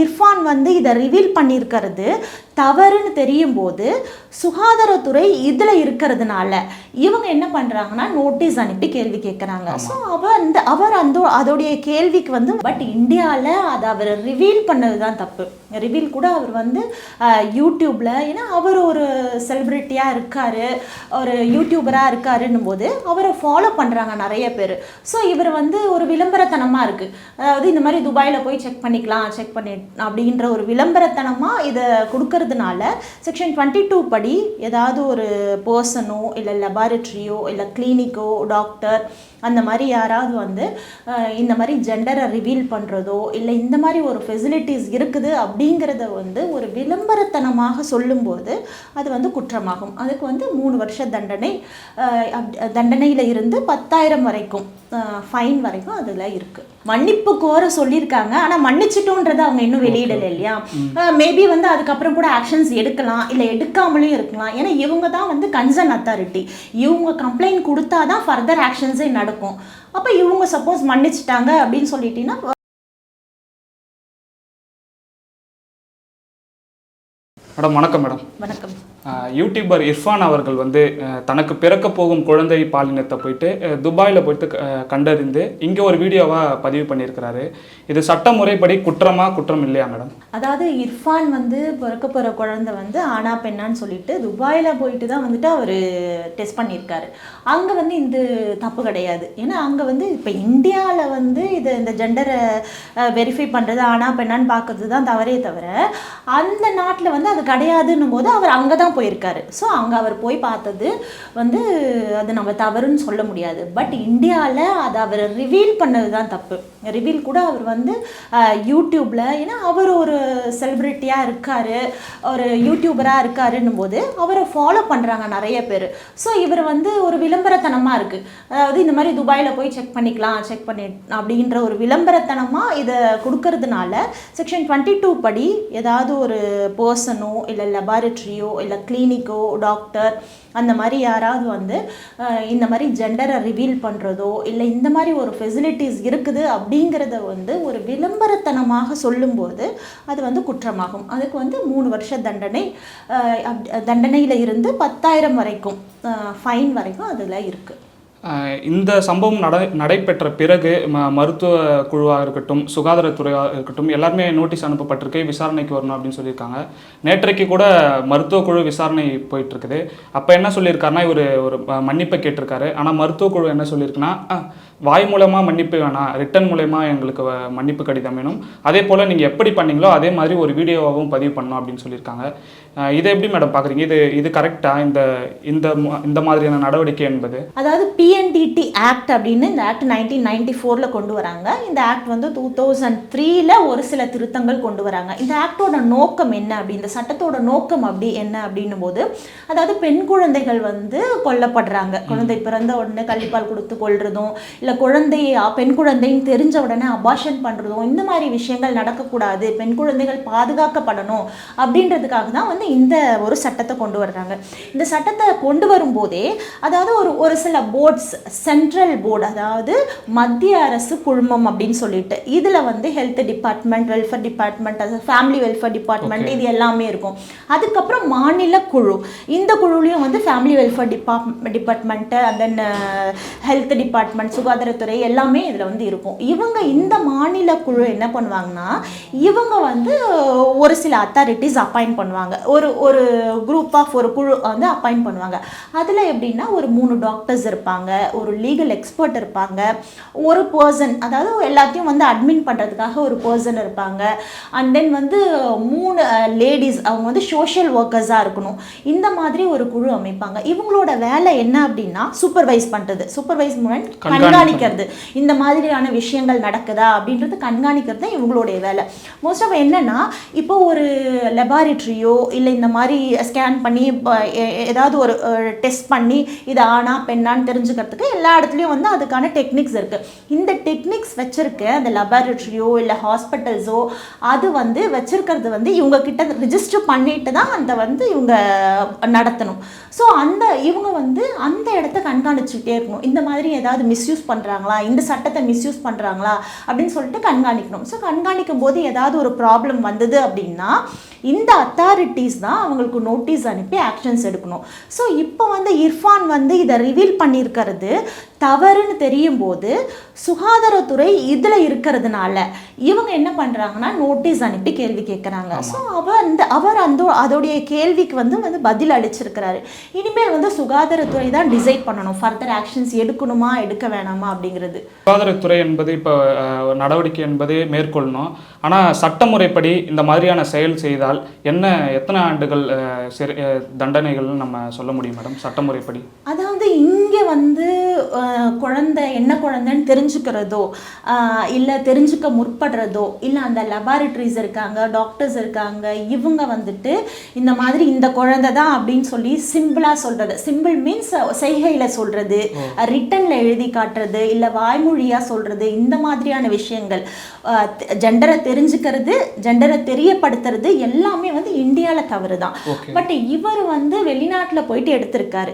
இர்ஃபான் வந்து இதை ரிவீல் பண்ணியிருக்கிறது தவறுன்னு தெரியும் போது சுகாதாரத்துறை இதில் இருக்கிறதுனால இவங்க என்ன பண்ணுறாங்கன்னா நோட்டீஸ் அனுப்பி கேள்வி கேட்குறாங்க ஸோ அவர் அந்த அவர் அந்த அதோடைய கேள்விக்கு வந்து பட் இந்தியாவில் அதை அவர் ரிவீல் பண்ணது தான் தப்பு. ரிவீல் கூட அவர் வந்து யூடியூப்பில் ஏன்னா அவர் ஒரு செலிப்ரிட்டியாக இருக்கார் ஒரு யூடியூபராக இருக்காருன்னும் போது அவரை ஃபாலோ பண்ணுறாங்க நிறைய பேர். ஸோ இவர் வந்து ஒரு விளம்பரத்தனமாக இருக்குது அதாவது இந்த மாதிரி துபாயில் போய் செக் பண்ணிக்கலாம் செக் பண்ணி அப்படின்ற ஒரு விளம்பரத்தனமாக இதை கொடுக்கறதுனால செக்ஷன் டுவெண்ட்டி டூ படி ஏதாவது ஒரு பர்சனோ இல்லை லெபார்ட்ரியோ இல்லை கிளினிக்கோ டாக்டர் அந்த மாதிரி யாராவது வந்து இந்த மாதிரி ஜெண்டரை ரிவீல் பண்ணுறதோ இல்லை இந்த மாதிரி ஒரு ஃபெசிலிட்டிஸ் இருக்குது அப்படிங்கிறத வந்து ஒரு விளம்பரத்தனமாக சொல்லும்போது அது வந்து குற்றமாகும். அதுக்கு வந்து மூணு வருஷ தண்டனை தண்டனையில் இருந்து பத்தாயிரம் வரைக்கும் ஃபைன் வரைக்கும் அதில் இருக்குது மன்னிப்பு கோர சொல்லியிருக்காங்க. ஆனால் மன்னிச்சிட்டோன்றதை அவங்க இன்னும் வெளியிடலை இல்லையா? மேபி வந்து அதுக்கப்புறம் கூட ஆக்ஷன்ஸ் எடுக்கலாம் இல்லை எடுக்காமலும் இருக்கலாம். ஏன்னா இவங்க தான் வந்து கன்சர்ன் அத்தாரிட்டி இவங்க கம்ப்ளைண்ட் கொடுத்தா தான் ஃபர்தர் ஆக்ஷன்ஸே நடக்கும். அப்போ இவங்க சப்போஸ் மன்னிச்சிட்டாங்க அப்படின்னு சொல்லிட்டீங்கன்னா மேடம் வணக்கம் மேடம். வணக்கம். யூடியூபர் இர்ஃபான் அவர்கள் வந்து தனக்கு பிறக்க போகும் குழந்தை பாலினத்தை போயிட்டு துபாயில் போயிட்டு கண்டறிந்து இங்கே ஒரு வீடியோவாக பதிவு பண்ணியிருக்கிறாரு. இது சட்ட முறைப்படி குற்றமா குற்றம் இல்லையா மேடம்? அதாவது இர்ஃபான் வந்து பிறக்க போகிற குழந்தை வந்து ஆனா பெண்ணான்னு சொல்லிட்டு துபாயில் போயிட்டு தான் வந்துட்டு அவர் டெஸ்ட் பண்ணியிருக்காரு. அங்கே வந்து இந்த தப்பு கிடையாது. ஏன்னா அங்கே வந்து இப்போ இந்தியாவில் வந்து இது இந்த ஜெண்டரை வெரிஃபை பண்ணுறது ஆனா பெண்ணான்னு பார்க்கறது தான் தவறே தவிர அந்த நாட்டில் வந்து அது கிடையாதுன்னும் போது அவர் அங்கே தான் போயிருக்காரு. ஸோ அங்கே அவர் போய் பார்த்தது வந்து அது நம்ம தவறுன்னு சொல்ல முடியாது. பட் இந்தியாவில் அதை அவர் ரிவீல் பண்ணது தான் தப்பு. ரிவீல் கூட அவர் வந்து யூடியூப்பில் ஏன்னா அவர் ஒரு செலிப்ரிட்டியாக இருக்கார் ஒரு யூடியூபராக இருக்காருன்னும் போது அவரை ஃபாலோ பண்ணுறாங்க நிறைய பேர். ஸோ இவர் வந்து ஒரு விளம்பரத்தனமாக இருக்குது அதாவது இந்த மாதிரி துபாயில் போய் செக் பண்ணிக்கலாம் செக் பண்ணி அப்படின்ற ஒரு விளம்பரத்தனமாக இதை கொடுக்கறதுனால செக்ஷன் டுவெண்ட்டி டூ படி ஏதாவது ஒரு பர்சனோ இல்லை லெபார்ட்ரியோ இல்லை கிளினிக்கோ டாக்டர் அந்த மாதிரி யாராவது வந்து இந்த மாதிரி ஜெண்டரை ரிவீல் பண்ணுறதோ இல்லை இந்த மாதிரி ஒரு ஃபெசிலிட்டிஸ் இருக்குது அப்படிங்கிறத வந்து ஒரு விளம்பரத்தனமாக சொல்லும்போது அது வந்து குற்றமாகும். அதுக்கு வந்து மூணு வருஷ தண்டனை அப்- தண்டனையில் இருந்து பத்தாயிரம் வரைக்கும் ஃபைன் வரைக்கும் அதில் இருக்குது இந்த சம்பவம் நட நடைபெற்ற பிறகு ம மருத்துவ குழுவாக இருக்கட்டும் சுகாதாரத்துறையாக இருக்கட்டும் எல்லாருமே நோட்டீஸ் அனுப்பப்பட்டிருக்கு விசாரணைக்கு வரணும் அப்படின்னு சொல்லியிருக்காங்க. நேற்றைக்கு கூட மருத்துவ குழு விசாரணை போயிட்டுருக்குது. அப்போ என்ன சொல்லியிருக்காருன்னா இவர் ஒரு மன்னிப்பை கேட்டிருக்காரு. ஆனால் மருத்துவ குழு என்ன சொல்லியிருக்குன்னா வாய் மூலமாக மன்னிப்பு வேணாம் ரிட்டன் மூலயமா எங்களுக்கு வ- மன்னிப்பு கடிதம் வேணும். அதே போல் நீங்கள் எப்படி பண்ணீங்களோ அதே மாதிரி ஒரு வீடியோவாகவும் பதிவு பண்ணணும் அப்படின்னு சொல்லியிருக்காங்க. இதை எப்படி மேடம் பார்க்குறீங்க இது இது கரெக்டாக இந்த இந்த இந்த மாதிரியான நடவடிக்கை என்பது? அதாவது பிஎன்டிடி ஆக்ட் அப்படின்னு இந்த ஆக்ட் நைன்டீன் நைன்டி ஃபோரில் கொண்டு வராங்க. இந்த ஆக்ட் வந்து டூ தௌசண்ட் த்ரீல ஒரு சில திருத்தங்கள் கொண்டு வராங்க. இந்த ஆக்டோட நோக்கம் என்ன அப்படி இந்த சட்டத்தோட நோக்கம் அப்படி என்ன அப்படின்னும் போது அதாவது பெண் குழந்தைகள் வந்து கொல்லப்படுறாங்க. குழந்தை பிறந்த உடனே கள்ளிப்பால் கொடுத்து கொள்றதும் இல்லை குழந்தை அ, பெண் குழந்தைன்னு தெரிஞ்ச உடனே அபாஷன் பண்ணுறதும் இந்த மாதிரி விஷயங்கள் நடக்கக்கூடாது பெண் குழந்தைகள் பாதுகாக்கப்படணும் அப்படின்றதுக்காக தான் வந்து இந்த ஒரு சட்டத்தை கொண்டு வர்றாங்க. இந்த சட்டத்தை கொண்டு வரும்போதே அதாவது ஒரு ஒரு சில போர்ட்ஸ் சென்ட்ரல் போர்டு அதாவது மத்திய அரசு குழுமம் அப்படின்னு சொல்லிட்டு இதில் வந்து ஹெல்த் டிபார்ட்மெண்ட் வெல்ஃபேர் டிபார்ட்மெண்ட் அது ஃபேமிலி வெல்ஃபேர் டிபார்ட்மெண்ட் இது எல்லாமே இருக்கும். அதுக்கப்புறம் மாநில குழு. இந்த குழுலையும் வந்து family welfare depart department and then health department சுகாதாரத்துறை எல்லாமே இதில் வந்து இருக்கும். இவங்க இந்த மாநில குழு என்ன பண்ணுவாங்கன்னா இவங்க வந்து ஒரு சில அத்தாரிட்டிஸ் அப்பாயிண்ட் பண்ணுவாங்க. ஒரு ஒரு குரூப் ஆஃப் ஒரு குழு வந்து அப்பாயிண்ட் பண்ணுவாங்க. அதில் எப்படின்னா ஒரு மூணு டாக்டர்ஸ் இருப்பாங்க ஒரு லீகல் எக்ஸ்பர்ட் இருப்பாங்க ஒரு பர்சன் அதாவது எல்லாத்தையும் வந்து அட்மின் பண்ணுறதுக்காக ஒரு பர்சன் இருப்பாங்க. அண்ட் தென் வந்து மூணு லேடிஸ் அவங்க வந்து சோஷியல் ஒர்க்கர்ஸாக இருக்கணும். இந்த மாதிரி ஒரு குழு அமைப்பாங்க. இவங்களோட வேலை என்ன அப்படின்னா சூப்பர்வைஸ் பண்ணுறது சூப்பர்வைஸ் மூலம் கண்காணிக்கிறது. இந்த மாதிரியான விஷயங்கள் நடக்குதா அப்படின்றது கண்காணிக்கிறது தான் இவங்களுடைய வேலை. மோஸ்ட் ஆஃப் என்னென்னா இப்போ ஒரு லெபார்ட்ரியோ இல்லை இந்த மாதிரி ஸ்கேன் பண்ணி எ- ஏதாவது ஒரு டெஸ்ட் பண்ணி இது ஆனா பெண்ணான்னு தெரிஞ்சுக்கிறதுக்கு எல்லா இடத்துலையும் வந்து அதுக்கான டெக்னிக்ஸ் இருக்குது இந்த டெக்னிக்ஸ் வச்சுருக்க அந்த லெபார்ட்ரியோ இல்லை ஹாஸ்பிட்டல்ஸோ அது வந்து வச்சுருக்கிறது வந்து இவங்க கிட்ட ரிஜிஸ்டர் பண்ணிட்டு தான் அந்த வந்து இவங்க நடத்தணும். ஸோ அந்த இவங்க வந்து அந்த இடத்த கண்காணிச்சுக்கிட்டே இருக்கணும். இந்த மாதிரி ஏதாவது மிஸ்யூஸ் பண்ண பண்ணுறாங்களா இந்த சட்டத்தை மிஸ்யூஸ் பண்ணுறாங்களா அப்படின்னு சொல்லிட்டு கண்காணிக்கணும். ஸோ கண்காணிக்கும் போது ஏதாவது ஒரு ப்ராப்ளம் வந்தது அப்படின்னா இந்த அத்தாரிட்டிஸ் தான் அவங்களுக்கு நோட்டீஸ் அனுப்பி ஆக்ஷன்ஸ் எடுக்கணும். ஸோ இப்போ வந்து இர்ஃபான் வந்து இதை ரிவீல் பண்ணியிருக்கிறது தவறுன்னு தெரியும் போது சுகாதாரத்துறை இதில் இருக்கிறதுனால இவங்க என்ன பண்ணுறாங்கன்னா நோட்டீஸ் அனுப்பி கேள்வி கேட்குறாங்க ஸோ அவர் அந்த அவர் அந்த அதோடைய கேள்விக்கு வந்து வந்து பதில் அளிச்சிருக்கிறாரு. இனிமேல் வந்து சுகாதாரத்துறை தான் டிசைட் பண்ணணும். ஃபர்தர் ஆக்ஷன்ஸ் எடுக்கணுமா எடுக்க வேணாமா அப்படிங்கிறது. சுகாதாரத்துறை என்பது இப்போ நடவடிக்கை என்பது மேற்கொள்ளணும். ஆனால் சட்டமுறைப்படி இந்த மாதிரியான செயல் செய்தால் என்ன எத்தனை ஆண்டுகள் அஹ், சிறை அஹ், தண்டனைகள் நம்ம சொல்ல முடியும் மேடம் சட்டமுறைப்படி? அதாவது இங்கே வந்து குழந்தை என்ன குழந்தைன்னு தெரிஞ்சுக்கிறதோ இல்லை தெரிஞ்சுக்க முற்படுறதோ இல்லை அந்த லெபார்டரிஸ் இருக்காங்க டாக்டர்ஸ் இருக்காங்க இவங்க வந்துட்டு இந்த மாதிரி இந்த குழந்தை தான் அப்படின்னு சொல்லி சிம்பிளாக சொல்கிறது சிம்பிள் மீன்ஸ் செய்கையில் சொல்கிறது ரிட்டனில் எழுதி காட்டுறது இல்லை வாய்மொழியாக சொல்கிறது இந்த மாதிரியான விஷயங்கள். ஜெண்டரை தெரிஞ்சுக்கிறது ஜெண்டரை தெரியப்படுத்துறது எல்லாமே வந்து இந்தியாவில் தவறு தான். பட் இவர் வந்து வெளிநாட்டில் போயிட்டு எடுத்திருக்காரு.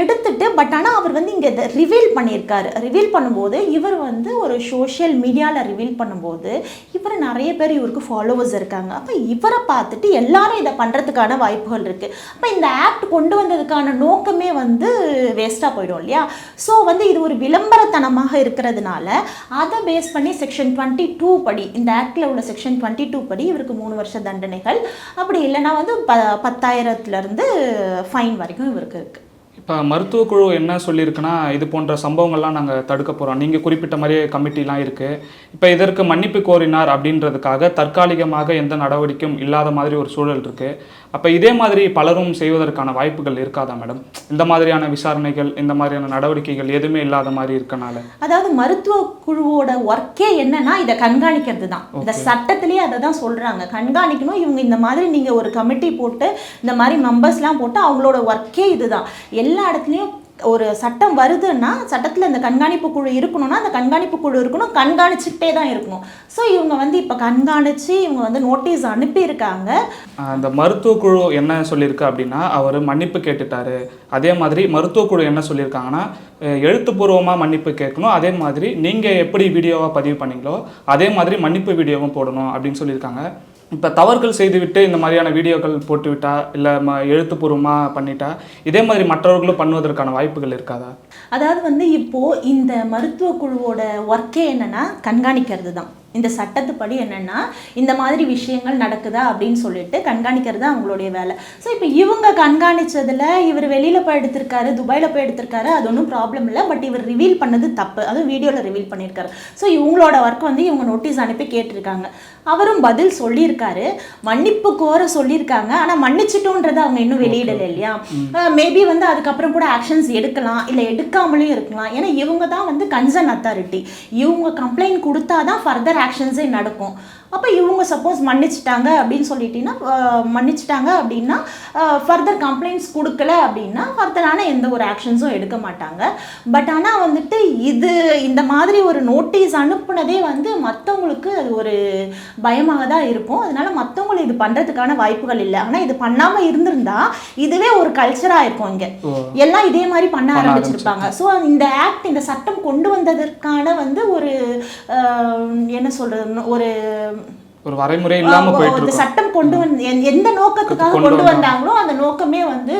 எடுத்துட்டு பட் ஆனால் அவர் வந்து இங்கே ரிவீல் பண்ணியிருக்காரு. ரிவீல் பண்ணும்போது இவர் வந்து ஒரு சோஷியல் மீடியாவில் ரிவீல் பண்ணும்போது இவர் நிறைய பேர் இவருக்கு ஃபாலோவர்ஸ் இருக்காங்க. அப்போ இவரை பார்த்துட்டு எல்லாரும் இதை பண்ணுறதுக்கான வாய்ப்புகள் இருக்குது அப்போ இந்த ஆக்ட் கொண்டு வந்ததுக்கான நோக்கமே வந்து வேஸ்ட்டாக போயிடும் இல்லையா? ஸோ வந்து இது ஒரு விளம்பரத்தனமாக இருக்கிறதுனால அதை பேஸ் பண்ணி செக்ஷன் டுவெண்ட்டி டூ படி இந்த ஆக்டில் உள்ள செக்ஷன் டுவெண்ட்டி டூ படி இவருக்கு மூணு வருஷ தண்டனைகள். அப்படி இல்லைன்னா வந்து ப பத்தாயிரத்துலேருந்து ஃபைன் வரைக்கும் இவருக்கு இருக்குது இப்போ மருத்துவ குழு என்ன சொல்லியிருக்குன்னா இது போன்ற சம்பவங்கள்லாம் நாங்கள் தடுக்க போகிறோம் நீங்கள் குறிப்பிட்ட மாதிரியே கமிட்டிலாம் இருக்குது இப்போ இதற்கு மன்னிப்பு கோரினார் அப்படின்றதுக்காக தற்காலிகமாக எந்த நடவடிக்கையும் இல்லாத மாதிரி ஒரு சூழல் இருக்குது அப்போ இதே மாதிரி பலரும் செய்வதற்கான வாய்ப்புகள் இருக்காதா மேடம்? இந்த மாதிரியான விசாரணைகள் இந்த மாதிரியான நடவடிக்கைகள் எதுவுமே இல்லாத மாதிரி இருக்கனால. அதாவது மருத்துவ குழுவோட ஒர்க்கே என்னன்னா இதை கண்காணிக்கிறது தான் இந்த சட்டத்திலேயே அதை தான் சொல்றாங்க. கண்காணிக்கணும் இவங்க இந்த மாதிரி நீங்க ஒரு கமிட்டி போட்டு இந்த மாதிரி மெம்பர்ஸ்லாம் போட்டு அவங்களோட ஒர்க்கே இதுதான். எல்லா இடத்துலையும் ஒரு சட்டம் வருதுன்னா சட்டத்தில் இந்த கண்காணிப்பு குழு இருக்கணும்னா அந்த கண்காணிப்பு குழு இருக்கணும் கண்காணிச்சுக்கிட்டே தான் இருக்கணும். ஸோ இவங்க வந்து இப்போ கண்காணித்து இவங்க வந்து நோட்டீஸ் அனுப்பியிருக்காங்க. அந்த மருத்துவ குழு என்ன சொல்லியிருக்கு அப்படின்னா அவர் மன்னிப்பு கேட்டுட்டாரு. அதே மாதிரி மருத்துவ குழு என்ன சொல்லியிருக்காங்கன்னா எழுத்துப்பூர்வமாக மன்னிப்பு கேட்கணும். அதே மாதிரி நீங்கள் எப்படி வீடியோவாக பதிவு பண்ணீங்களோ அதே மாதிரி மன்னிப்பு வீடியோவும் போடணும் அப்படின்னு சொல்லியிருக்காங்க. இப்போ தவறுகள் செய்துவிட்டு இந்த மாதிரியான வீடியோக்கள் போட்டுவிட்டா இல்லை ம எழுத்துப்பூர்வமாக பண்ணிட்டா இதே மாதிரி மற்றவர்களும் பண்ணுவதற்கான வாய்ப்புகள் இருக்காதா? அதாவது வந்து இப்போ இந்த மருத்துவ குழுவோட ஒர்க்கே என்னன்னா கண்காணிக்கிறது தான் இந்த சட்டத்துப்படி என்னன்னா இந்த மாதிரி விஷயங்கள் நடக்குதா அப்படின்னு சொல்லிட்டு கண்காணிக்கிறது தான் அவங்களுடைய வேலை. ஸோ இப்போ இவங்க கண்காணிச்சதுல இவர் வெளியில போய் எடுத்திருக்காரு துபாயில போய் எடுத்திருக்காரு அது ஒன்றும் ப்ராப்ளம் இல்லை. பட் இவர் ரிவீல் பண்ணது தப்பு. அதுவும் வீடியோவில் ரிவீல் பண்ணியிருக்காரு. ஸோ இவங்களோட ஒர்க் வந்து இவங்க நோட்டீஸ் அனுப்பி கேட்டிருக்காங்க. அவரும் பதில் சொல்லியிருக்காரு. மன்னிப்பு கோர சொல்லியிருக்காங்க. ஆனால் மன்னிச்சிட்டோன்றதை அவங்க இன்னும் வெளியிடலை இல்லையா? மேபி வந்து அதுக்கப்புறம் கூட ஆக்ஷன்ஸ் எடுக்கலாம். இல்லை எடுக்காமலும் இருக்கலாம். ஏன்னா இவங்க தான் வந்து கன்சர்ன் அத்தாரிட்டி இவங்க கம்ப்ளைண்ட் கொடுத்தா தான் ஃபர்தர் ஆக்ஷன்ஸே நடக்கும். அப்போ இவங்க சப்போஸ் மன்னிச்சிட்டாங்க அப்படின்னு சொல்லிட்டீங்கன்னா மன்னிச்சிட்டாங்க அப்படின்னா ஃபர்தர் கம்ப்ளைண்ட்ஸ் கொடுக்கல அப்படின்னா ஃபர்தரான எந்த ஒரு ஆக்ஷன்ஸும் எடுக்க மாட்டாங்க. பட் ஆனால் வந்துட்டு இது இந்த மாதிரி ஒரு நோட்டீஸ் அனுப்புனதே வந்து மற்றவங்களுக்கு அது ஒரு பயமாக தான் இருக்கும். அதனால மற்றவங்களை இது பண்ணுறதுக்கான வாய்ப்புகள் இல்லை. ஆனால் இது பண்ணாமல் இருந்திருந்தா இதுவே ஒரு கல்ச்சராக இருக்கும் இங்கே. எல்லாம் இதே மாதிரி பண்ண ஆரம்பிச்சிருப்பாங்க. ஸோ இந்த ஆக்ட் இந்த சட்டம் கொண்டு வந்ததற்கான வந்து ஒரு என்ன சொல்றது ஒரு ஒரு வரைமுறை இல்லாமல் ஆஹ் போயிட்டு இந்த இருக்கோம். சட்டம் கொண்டு வந்து எந்த- நோக்கத்துக்காக கொண்டு கொண்டு வந்தாங்க. வந்தாங்களோ அந்த நோக்கமே வந்து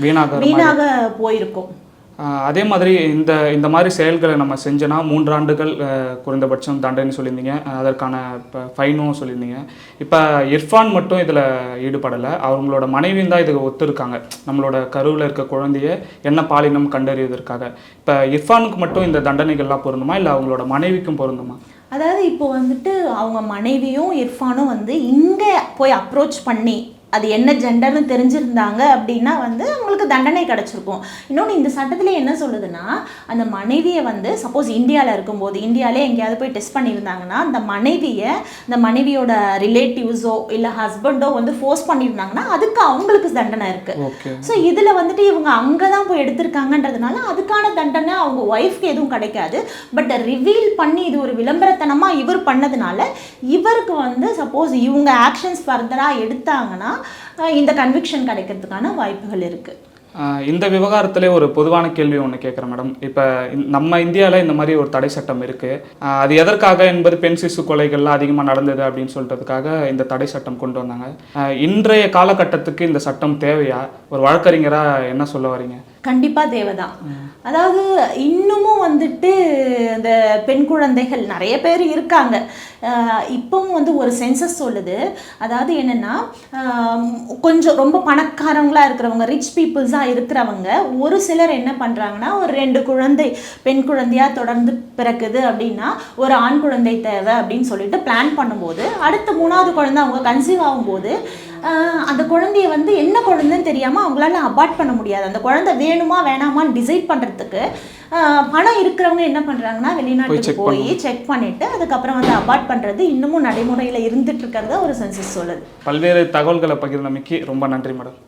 வீணாக வீணாக போயிருக்கும். அதே மாதிரி இந்த இந்த மாதிரி செயல்களை நம்ம செஞ்சோன்னா மூன்றாண்டுகள் குறைந்தபட்சம் தண்டனை சொல்லியிருந்தீங்க. அதற்கான இப்போ ஃபைனும் சொல்லியிருந்தீங்க. இப்போ இர்ஃபான் மட்டும் இதில் ஈடுபடலை. அவங்களோட மனைவியும் தான் இதுக்கு ஒத்துருக்காங்க. நம்மளோட கருவில் இருக்க குழந்தைய என்ன பாலினம் கண்டறிவதற்காக. இப்போ இர்ஃபானுக்கு மட்டும் இந்த தண்டனைகள்லாம் பொருந்துமா? இல்லை அவங்களோட மனைவிக்கும் பொருந்துமா? அதாவது இப்போ வந்துட்டு அவங்க மனைவியும் இர்ஃபானும் வந்து இங்கே போய் அப்ரோச் பண்ணி அது என்ன ஜெண்டர்னு தெரிஞ்சிருந்தாங்க அப்படின்னா வந்து அவங்களுக்கு தண்டனை கிடச்சிருக்கும். இன்னொன்று இந்த சட்டத்தில் என்ன சொல்லுதுன்னா அந்த மனைவியை வந்து சப்போஸ் இந்தியாவில் இருக்கும்போது இந்தியாவிலே எங்கேயாவது போய் டெஸ்ட் பண்ணியிருந்தாங்கன்னா அந்த மனைவியை இந்த மனைவியோட ரிலேட்டிவ்ஸோ இல்லை ஹஸ்பண்டோ வந்து ஃபோர்ஸ் பண்ணியிருந்தாங்கன்னா அதுக்கு அவங்களுக்கு தண்டனை இருக்குது ஸோ இதில் வந்துட்டு இவங்க அங்கே தான் போய் எடுத்திருக்காங்கன்றதுனால அதுக்கான தண்டனை அவங்க ஒய்ஃப்க்கு எதுவும் கிடைக்காது. பட் ரிவீல் பண்ணி இது ஒரு விளம்பரத்தனமாக இவர் பண்ணதுனால இவருக்கு வந்து சப்போஸ் இவங்க ஆக்ஷன்ஸ் ஃபர்தராக எடுத்தாங்கன்னா இந்த கன்விக்ஷன் கிடைக்கிறதுக்கான வாய்ப்புகள் இருக்குது இந்த விவகாரத்திலே ஒரு பொதுவான கேள்வி ஒன்று கேட்குறேன் மேடம் இப்போ நம்ம இந்தியாவில் இந்த மாதிரி ஒரு தடை சட்டம் இருக்குது அது எதற்காக என்பது பெண் சிசு கொலைகள்லாம் அதிகமாக நடந்தது அப்படின்னு சொல்கிறதுக்காக இந்த தடை சட்டம் கொண்டு வந்தாங்க. இன்றைய காலகட்டத்துக்கு இந்த சட்டம் தேவையா? ஒரு வழக்கறிஞராக என்ன சொல்ல வரீங்க? கண்டிப்பா தேவைதான். அதாவது இன்னமும் வந்துட்டு இந்த பெண் குழந்தைகள் நிறைய பேர் இருக்காங்க. இப்போவும் வந்து ஒரு சென்சஸ் சொல்லுது. அதாவது என்னென்னா கொஞ்சம் ரொம்ப பணக்காரங்களாக இருக்கிறவங்க ரிச் பீப்புள்ஸாக இருக்கிறவங்க ஒரு சிலர் என்ன பண்ணுறாங்கன்னா ஒரு ரெண்டு குழந்தை பெண் குழந்தையாக தொடர்ந்து பிறக்குது அப்படின்னா ஒரு ஆண் குழந்தை தேவை அப்படின்னு சொல்லிட்டு பிளான் பண்ணும்போது அடுத்த மூணாவது குழந்தை அவங்க கன்சீவ் ஆகும்போது அந்த குழந்தைய வந்து என்ன குழந்தைன்னு தெரியாமல் அவங்களால அபார்ட் பண்ண முடியாது. அந்த குழந்தை வேணுமா வேணாமான்னு டிசைட் பண்ணுறதுக்கு பணம் இருக்கிறவங்க என்ன பண்ணுறாங்கன்னா வெளிநாட்டுக்கு போய் செக் பண்ணிட்டு அதுக்கப்புறம் வந்து அபார்ட் பண்ணுறது இன்னமும் நடைமுறையில் இருந்துட்டு இருக்கிறத ஒரு சென்சஸ் சொல்லுது. பல்வேறு தகவல்களை பகிர்ந்தமைக்கு ரொம்ப நன்றி மேடம்